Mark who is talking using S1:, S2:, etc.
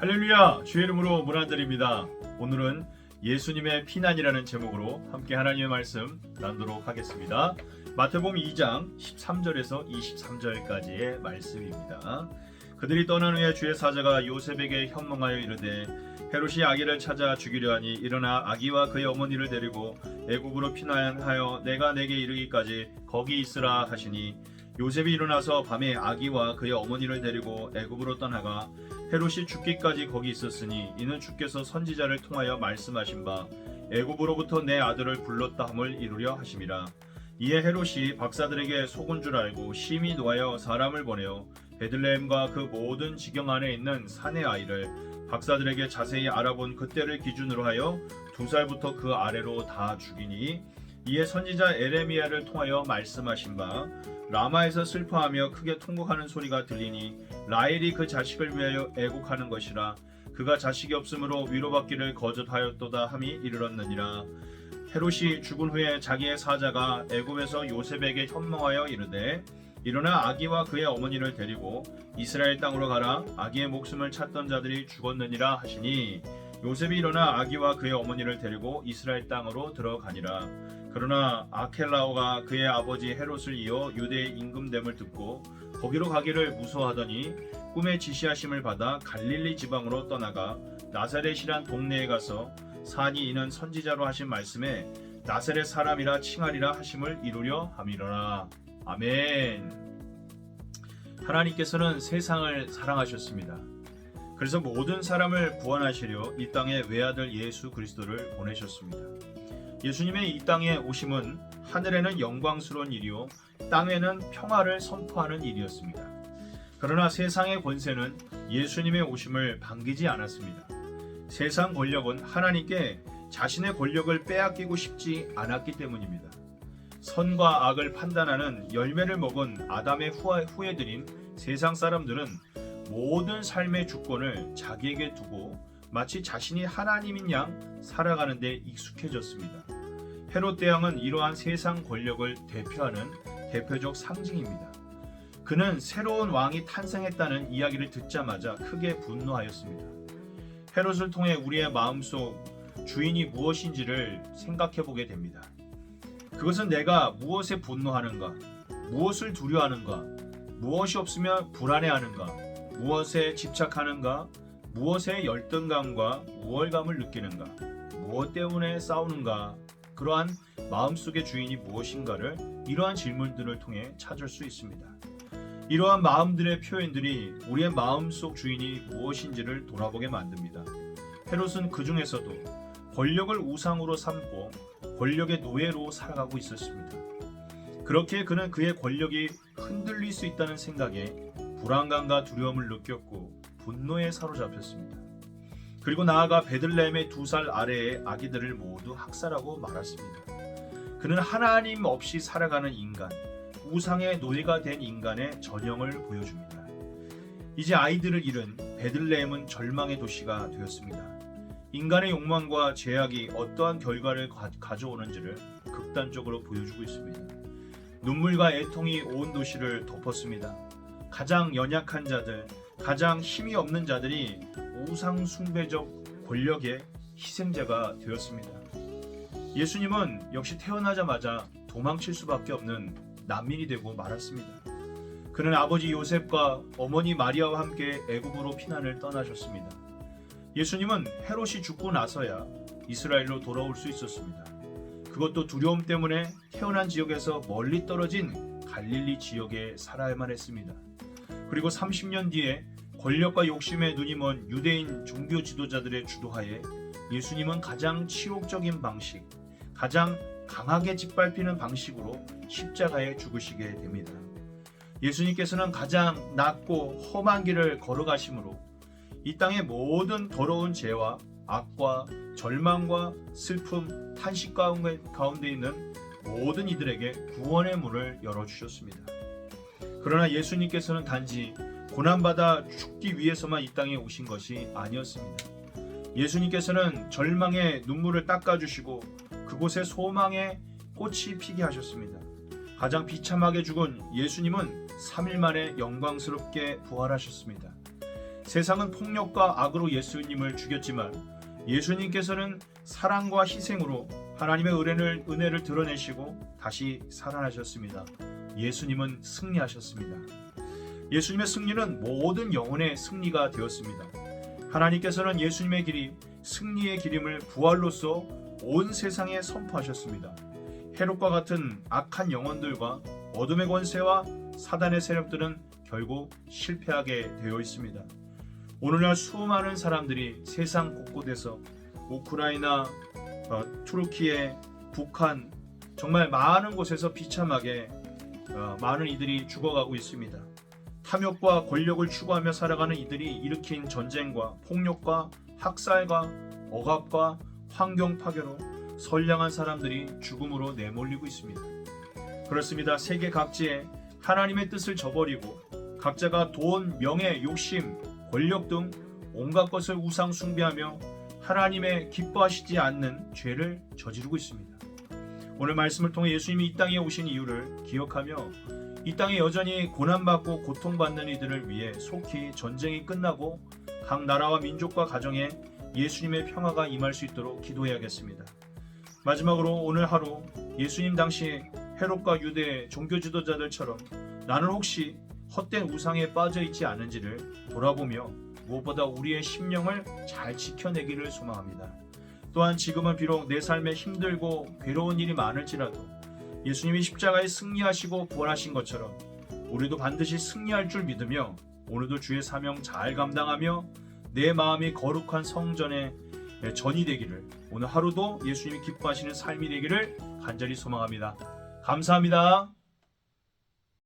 S1: 할렐루야! 주의 이름으로 문안드립니다. 오늘은 예수님의 피난이라는 제목으로 함께 하나님의 말씀 나누도록 하겠습니다. 마태복음 2장 13절에서 23절까지의 말씀입니다. 그들이 떠난 후에 주의 사자가 요셉에게 현몽하여 이르되 헤롯이 아기를 찾아 죽이려 하니 일어나 아기와 그의 어머니를 데리고 애굽으로 피난하여 내가 내게 이르기까지 거기 있으라 하시니 요셉이 일어나서 밤에 아기와 그의 어머니를 데리고 애굽으로 떠나가 헤롯이 죽기까지 거기 있었으니 이는 주께서 선지자를 통하여 말씀하신 바 애굽으로부터 내 아들을 불렀다 함을 이루려 하심이라. 이에 헤롯이 박사들에게 속은 줄 알고 심히 노하여 사람을 보내어 베들레헴과 그 모든 지경 안에 있는 산의 아이를 박사들에게 자세히 알아본 그때를 기준으로 하여 두 살부터 그 아래로 다 죽이니 이에 선지자 에레미야를 통하여 말씀하신 바 라마에서 슬퍼하며 크게 통곡하는 소리가 들리니 라헬이 그 자식을 위하여 애곡하는 것이라 그가 자식이 없으므로 위로받기를 거듭하였도다 함이 이르렀느니라. 헤롯이 죽은 후에 자기의 사자가 애굽에서 요셉에게 현몽하여 이르되 일어나 아기와 그의 어머니를 데리고 이스라엘 땅으로 가라. 아기의 목숨을 찾던 자들이 죽었느니라 하시니 요셉이 일어나 아기와 그의 어머니를 데리고 이스라엘 땅으로 들어가니라. 그러나 아켈라오가 그의 아버지 헤롯을 이어 유대의 임금됨을 듣고 거기로 가기를 무서워하더니 꿈에 지시하심을 받아 갈릴리 지방으로 떠나가 나사렛이란 동네에 가서 산이 이는 선지자로 하신 말씀에 나사렛 사람이라 칭하리라 하심을 이루려 함이로라. 아멘. 하나님께서는 세상을 사랑하셨습니다. 그래서 모든 사람을 구원하시려 이 땅에 외아들 예수 그리스도를 보내셨습니다. 예수님의 이 땅에 오심은 하늘에는 영광스러운 일이요 땅에는 평화를 선포하는 일이었습니다. 그러나 세상의 권세는 예수님의 오심을 반기지 않았습니다. 세상 권력은 하나님께 자신의 권력을 빼앗기고 싶지 않았기 때문입니다. 선과 악을 판단하는 열매를 먹은 아담의 후예들인 세상 사람들은 모든 삶의 주권을 자기에게 두고 마치 자신이 하나님인 양 살아가는 데 익숙해졌습니다. 헤롯 대왕은 이러한 세상 권력을 대표하는 대표적 상징입니다. 그는 새로운 왕이 탄생했다는 이야기를 듣자마자 크게 분노하였습니다. 헤롯을 통해 우리의 마음속 주인이 무엇인지를 생각해 보게 됩니다. 그것은 내가 무엇에 분노하는가, 무엇을 두려워하는가, 무엇이 없으면 불안해하는가, 무엇에 집착하는가, 무엇에 열등감과 우월감을 느끼는가, 무엇 때문에 싸우는가, 그러한 마음속의 주인이 무엇인가를 이러한 질문들을 통해 찾을 수 있습니다. 이러한 마음들의 표현들이 우리의 마음속 주인이 무엇인지를 돌아보게 만듭니다. 헤롯은 그 중에서도 권력을 우상으로 삼고 권력의 노예로 살아가고 있었습니다. 그렇게 그는 그의 권력이 흔들릴 수 있다는 생각에 불안감과 두려움을 느꼈고 분노에 사로잡혔습니다. 그리고 나아가 베들레헴의 두 살 아래의 아기들을 모두 학살하고 말았습니다. 그는 하나님 없이 살아가는 인간, 우상의 노예가 된 인간의 전형을 보여줍니다. 이제 아이들을 잃은 베들레헴은 절망의 도시가 되었습니다. 인간의 욕망과 죄악이 어떠한 결과를 가, 가져오는지를 극단적으로 보여주고 있습니다. 눈물과 애통이 온 도시를 덮었습니다. 가장 연약한 자들, 가장 힘이 없는 자들이 우상 숭배적 권력의 희생자가 되었습니다. 예수님은 역시 태어나자마자 도망칠 수밖에 없는 난민이 되고 말았습니다. 그는 아버지 요셉과 어머니 마리아와 함께 애굽으로 피난을 떠나셨습니다. 예수님은 헤롯이 죽고 나서야 이스라엘로 돌아올 수 있었습니다. 그것도 두려움 때문에 태어난 지역에서 멀리 떨어진 갈릴리 지역에 살아야만 했습니다. 그리고 30년 뒤에 권력과 욕심에 눈이 먼 유대인 종교 지도자들의 주도하에 예수님은 가장 치욕적인 방식, 가장 강하게 짓밟히는 방식으로 십자가에 죽으시게 됩니다. 예수님께서는 가장 낮고 험한 길을 걸어가심으로 이 땅의 모든 더러운 죄와 악과 절망과 슬픔, 탄식 가운데, 있는 모든 이들에게 구원의 문을 열어주셨습니다. 그러나 예수님께서는 단지 고난받아 죽기 위해서만 이 땅에 오신 것이 아니었습니다. 예수님께서는 절망의 눈물을 닦아주시고 그곳에 소망의 꽃이 피게 하셨습니다. 가장 비참하게 죽은 예수님은 3일 만에 영광스럽게 부활하셨습니다. 세상은 폭력과 악으로 예수님을 죽였지만 예수님께서는 사랑과 희생으로 하나님의 은혜를, 드러내시고 다시 살아나셨습니다. 예수님은 승리하셨습니다. 예수님의 승리는 모든 영혼의 승리가 되었습니다. 하나님께서는 예수님의 길이 승리의 길임을 부활로서 온 세상에 선포하셨습니다. 헤롯과 같은 악한 영혼들과 어둠의 권세와 사단의 세력들은 결국 실패하게 되어 있습니다. 오늘날 수많은 사람들이 세상 곳곳에서 우크라이나, 어, 투르키에, 북한 정말 많은 곳에서 비참하게 어, 많은 이들이 죽어가고 있습니다. 탐욕과 권력을 추구하며 살아가는 이들이 일으킨 전쟁과 폭력과 학살과 억압과 환경 파괴로 선량한 사람들이 죽음으로 내몰리고 있습니다. 그렇습니다. 세계 각지에 하나님의 뜻을 저버리고 각자가 돈, 명예, 욕심, 권력 등 온갖 것을 우상 숭배하며 하나님의 기뻐하시지 않는 죄를 저지르고 있습니다. 오늘 말씀을 통해 예수님이 이 땅에 오신 이유를 기억하며 이 땅에 여전히 고난받고 고통받는 이들을 위해 속히 전쟁이 끝나고 각 나라와 민족과 가정에 예수님의 평화가 임할 수 있도록 기도해야겠습니다. 마지막으로 오늘 하루 예수님 당시 헤롯과 유대 종교 지도자들처럼 나는 혹시 헛된 우상에 빠져 있지 않은지를 돌아보며 무엇보다 우리의 심령을 잘 지켜내기를 소망합니다. 또한 지금은 비록 내 삶에 힘들고 괴로운 일이 많을지라도 예수님이 십자가에 승리하시고 부활하신 것처럼 우리도 반드시 승리할 줄 믿으며 오늘도 주의 사명 잘 감당하며 내 마음이 거룩한 성전의 전이 되기를 오늘 하루도 예수님이 기뻐하시는 삶이 되기를 간절히 소망합니다. 감사합니다.